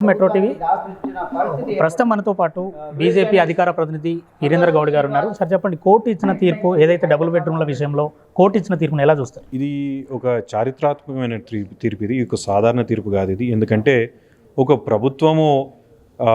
Metro TV. ప్రస్తుతం మనతో పాటు బీజేపీ అధికార ప్రతినిధి వీరేంద్ర గౌడ్ గారు ఉన్నారు. సార్ చెప్పండి కోర్టు ఇచ్చిన తీర్పు ఏదైతే డబుల్ బెడ్రూమ్ల విషయంలో కోర్టు ఇచ్చిన తీర్పును ఎలా చూస్తారు? ఇది ఒక చారిత్రాత్మకమైన తీర్పు తీర్పు ఇది. ఒక సాధారణ తీర్పు కాదు ఇది. ఎందుకంటే ఒక ప్రభుత్వము ఆ,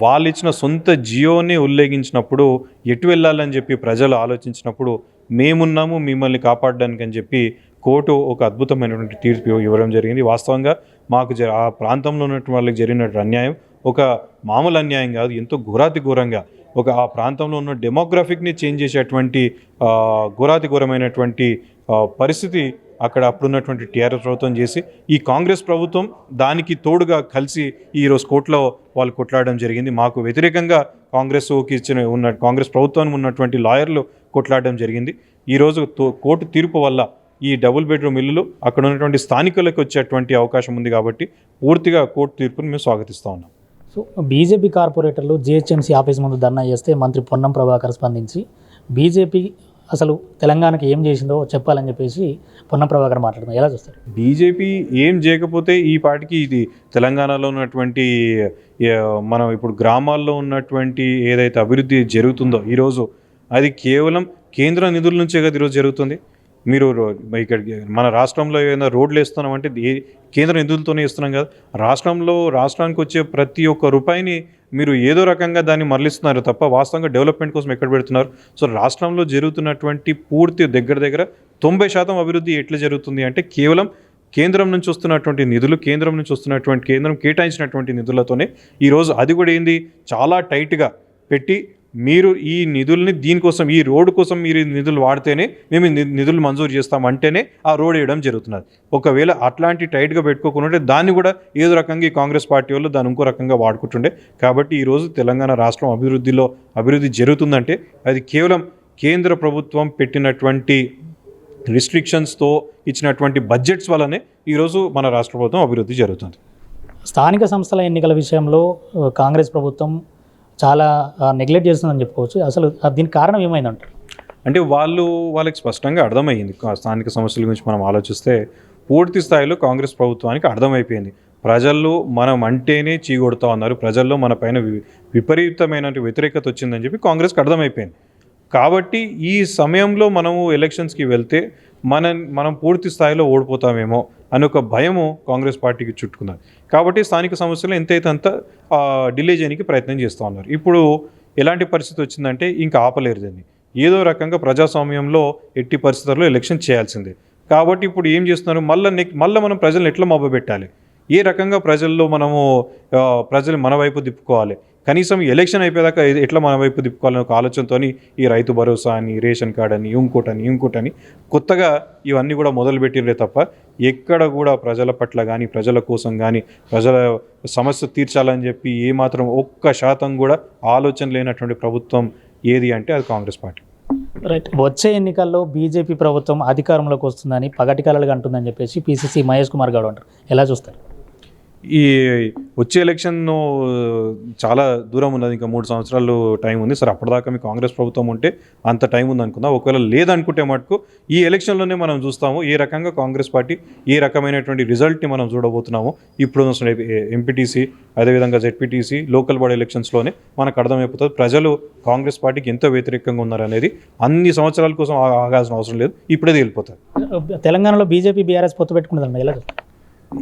వాళ్ళు ఇచ్చిన సొంత జియోని ఉల్లంఘించినప్పుడు ఎటు వెళ్ళాలని చెప్పి ప్రజలు ఆలోచించినప్పుడు మేమున్నాము మిమ్మల్ని కాపాడడానికి అని చెప్పి కోర్టు ఒక అద్భుతమైనటువంటి తీర్పు ఇవ్వడం జరిగింది. వాస్తవంగా మాకు జ ఆ ప్రాంతంలో ఉన్నటువంటి వాళ్ళకి జరిగినటువంటి అన్యాయం ఒక మామూలు అన్యాయం కాదు ఎంతో ఘోరాతి ఘోరంగా. ఒక ఆ ప్రాంతంలో ఉన్న డెమోగ్రఫిక్ని చేంజ్ చేసేటువంటి ఘోరాతి ఘోరమైనటువంటి పరిస్థితి అక్కడ అప్పుడున్నటువంటి టీఆర్ఎస్ ప్రభుత్వం చేసి ఈ కాంగ్రెస్ ప్రభుత్వం దానికి తోడుగా కలిసి ఈరోజు కోర్టులో వాళ్ళు కొట్లాడడం జరిగింది. మాకు వ్యతిరేకంగా కాంగ్రెస్కి ఇచ్చిన ఉన్న కాంగ్రెస్ ప్రభుత్వానికి ఉన్నటువంటి లాయర్లు కొట్లాడడం జరిగింది. ఈరోజు తో- కోర్టు తీర్పు వల్ల ఈ డబుల్ బెడ్రూమ్ ఇల్లులు అక్కడ ఉన్నటువంటి స్థానికులకు వచ్చేటువంటి అవకాశం ఉంది కాబట్టి పూర్తిగా కోర్టు తీర్పుని మేము స్వాగతిస్తూ ఉన్నాం. సో బీజేపీ కార్పొరేటర్లు జిహెచ్ఎంసీ ఆఫీస్ ముందు ధర్నా చేస్తే మంత్రి పొన్నం ప్రభాకర్ స్పందించి బీజేపీ అసలు తెలంగాణకి ఏం చేసిందో చెప్పాలని చెప్పేసి పొన్నం ప్రభాకర్ మాట్లాడుతున్నారు. ఎలా చూస్తారు? బీజేపీ ఏం చేయకపోతే ఈ పాటికి ఇది తెలంగాణలో ఉన్నటువంటి మనం ఇప్పుడు గ్రామాల్లో ఉన్నటువంటి ఏదైతే అభివృద్ధి జరుగుతుందో ఈరోజు అది కేవలం కేంద్ర నిధుల నుంచే కదా ఈరోజు జరుగుతుంది. మీరు రో- ఇక్కడ మన రాష్ట్రంలో ఏదైనా రోడ్లు వేస్తున్నాం అంటే ఏ కేంద్ర నిధులతోనే ఇస్తున్నాం కదా. రాష్ట్రంలో రాష్ట్రానికి వచ్చే ప్రతి ఒక్క రూపాయిని మీరు ఏదో రకంగా దాన్ని మరలిస్తున్నారు తప్ప వాస్తవంగా డెవలప్మెంట్ కోసం ఎక్కడ పెడుతున్నారు. సో రాష్ట్రంలో జరుగుతున్నటువంటి పూర్తి దగ్గర దగ్గర తొంభై శాతం అభివృద్ధి ఎట్లా జరుగుతుంది అంటే కేవలం కేంద్రం నుంచి వస్తున్నటువంటి నిధులు కేంద్రం నుంచి వస్తున్నటువంటి కేంద్రం కేటాయించినటువంటి నిధులతోనే ఈరోజు అది కూడా ఏంది? చాలా టైట్గా పెట్టి మీరు ఈ నిధుల్ని దీనికోసం ఈ రోడ్డు కోసం మీరు నిధులు వాడితేనే మేము నిధులు మంజూరు చేస్తాం అంటేనే ఆ రోడ్ వేయడం జరుగుతున్నది. ఒకవేళ అట్లాంటి టైట్గా పెట్టుకోకుండా దాన్ని కూడా ఏదో రకంగా ఈ కాంగ్రెస్ పార్టీ వాళ్ళు దాన్ని ఇంకో రకంగా వాడుకుంటుండే. కాబట్టి ఈరోజు తెలంగాణ రాష్ట్రం అభివృద్ధిలో అభివృద్ధి జరుగుతుందంటే అది కేవలం కేంద్ర ప్రభుత్వం పెట్టినటువంటి రిస్ట్రిక్షన్స్తో ఇచ్చినటువంటి బడ్జెట్స్ వల్లనే ఈరోజు మన రాష్ట్ర ప్రభుత్వం అభివృద్ధి జరుగుతుంది. స్థానిక సంస్థల ఎన్నికల విషయంలో కాంగ్రెస్ ప్రభుత్వం చాలా నెగ్లెక్ట్ చేస్తుందని చెప్పుకోవచ్చు. అసలు దీనికి కారణం ఏమైందంటారు? అంటే వాళ్ళు వాళ్ళకి స్పష్టంగా అర్థమైంది స్థానిక సమస్యల గురించి మనం ఆలోచిస్తే పూర్తి స్థాయిలో కాంగ్రెస్ ప్రభుత్వానికి అర్థమైపోయింది. ప్రజల్లో మనం అంటేనే చీగొడతా ఉన్నారు. ప్రజల్లో మన పైన వి- విపరీతమైన వ్యతిరేకత వచ్చిందని చెప్పి కాంగ్రెస్కి అర్థమైపోయింది. కాబట్టి ఈ సమయంలో మనము ఎలక్షన్స్కి వెళ్తే మన మనం పూర్తి స్థాయిలో ఓడిపోతామేమో అని ఒక భయము కాంగ్రెస్ పార్టీకి చుట్టుకున్నారు కాబట్టి స్థానిక సమస్యలు ఎంతైతే అంత డిలే చేయడానికి ప్రయత్నం చేస్తూ ఉన్నారు. ఇప్పుడు ఎలాంటి పరిస్థితి వచ్చిందంటే ఇంకా ఆపలేరు దాన్ని. ఏదో రకంగా ప్రజాస్వామ్యంలో ఎట్టి పరిస్థితుల్లో ఎలక్షన్ చేయాల్సిందే. కాబట్టి ఇప్పుడు ఏం చేస్తున్నారు? మళ్ళీ నెక్ మళ్ళీ మనం ప్రజలను ఎట్లా మొబ్బపెట్టాలి ఏ రకంగా ప్రజల్లో మనము ప్రజలు మన వైపు తిప్పుకోవాలి? కనీసం ఎలక్షన్ అయిపోయాక ఎట్లా మన వైపు తిప్పుకోవాలని ఒక ఆలోచనతో ఈ రైతు భరోసా అని రేషన్ కార్డ్ అని ఇంకోటని ఇంకోటని కొత్తగా ఇవన్నీ కూడా మొదలుపెట్టిరే తప్ప ఎక్కడ కూడా ప్రజల పట్ల కానీ ప్రజల కోసం కానీ ప్రజల సమస్య తీర్చాలని చెప్పి ఏమాత్రం ఒక్క శాతం కూడా ఆలోచన లేనటువంటి ప్రభుత్వం ఏది అంటే అది కాంగ్రెస్ పార్టీ. రైట్. వచ్చే ఎన్నికల్లో బీజేపీ ప్రభుత్వం అధికారంలోకి వస్తుందని పగటి కళలుగా అంటుందని చెప్పేసి పీసీసీ మహేష్ కుమార్ గౌడ్ అంటారు. ఎలా చూస్తారు? ఈ వచ్చే ఎలక్షన్ చాలా దూరం ఉన్నది ఇంకా మూడు సంవత్సరాలు టైం ఉంది. సరే అప్పటిదాకా మీ కాంగ్రెస్ ప్రభుత్వం ఉంటే అంత టైం ఉంది అనుకుందాం. ఒకవేళ లేదనుకుంటే మటుకు ఈ ఎలక్షన్లోనే మనం చూస్తాము. ఏ రకంగా కాంగ్రెస్ పార్టీ ఏ రకమైనటువంటి రిజల్ట్ని మనం చూడబోతున్నాము. ఇప్పుడు ఎంపీటీసీ అదేవిధంగా జెడ్పీటీసీ లోకల్ బాడీ ఎలక్షన్స్లోనే మనకు అర్థమైపోతుంది. ప్రజలు కాంగ్రెస్ పార్టీకి ఎంతో వ్యతిరేకంగా ఉన్నారనేది అన్ని సంవత్సరాల కోసం ఆగాల్సిన అవసరం లేదు. ఇప్పుడే తేలిపోతుంది తెలంగాణలో బీజేపీ బీఆర్ఎస్ పొత్తు పెట్టుకున్నదండి ఎలా?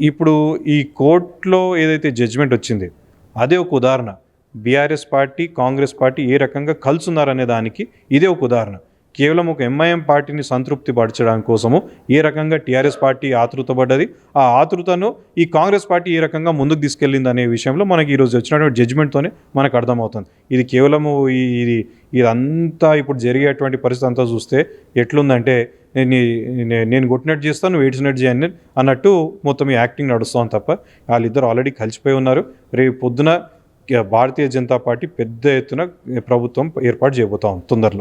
ఇప్పుడు ఈ కోర్టులో ఏదైతే జడ్జిమెంట్ వచ్చింది అదే ఒక ఉదాహరణ. బీఆర్ఎస్ పార్టీ కాంగ్రెస్ పార్టీ ఏ రకంగా కలుసున్నారనే దానికి ఇదే ఒక ఉదాహరణ. కేవలం ఒక ఎంఐఎం పార్టీని సంతృప్తి పరచడానికి కోసము ఏ రకంగా టీఆర్ఎస్ పార్టీ ఆతృతపడ్డది ఆ ఆతృతను ఈ కాంగ్రెస్ పార్టీ ఏ రకంగా ముందుకు తీసుకెళ్ళింది అనే విషయంలో మనకి ఈరోజు వచ్చినటువంటి జడ్జిమెంట్తోనే మనకు అర్థమవుతుంది. ఇది కేవలము ఈ ఇది ఇదంతా ఇప్పుడు జరిగేటువంటి పరిస్థితి అంతా చూస్తే ఎట్లుందంటే నేను నేను కొట్టినట్టు చేస్తాను నువ్వు ఏడ్చినట్టు చేయని అన్నట్టు మొత్తం ఈ యాక్టింగ్ నడుస్తాం తప్ప వాళ్ళిద్దరు ఆల్రెడీ కలిసిపోయి ఉన్నారు. రేపు పొద్దున భారతీయ జనతా పార్టీ పెద్ద ఎత్తున ప్రభుత్వం ఏర్పాటు చేయబోతాం తొందరలో.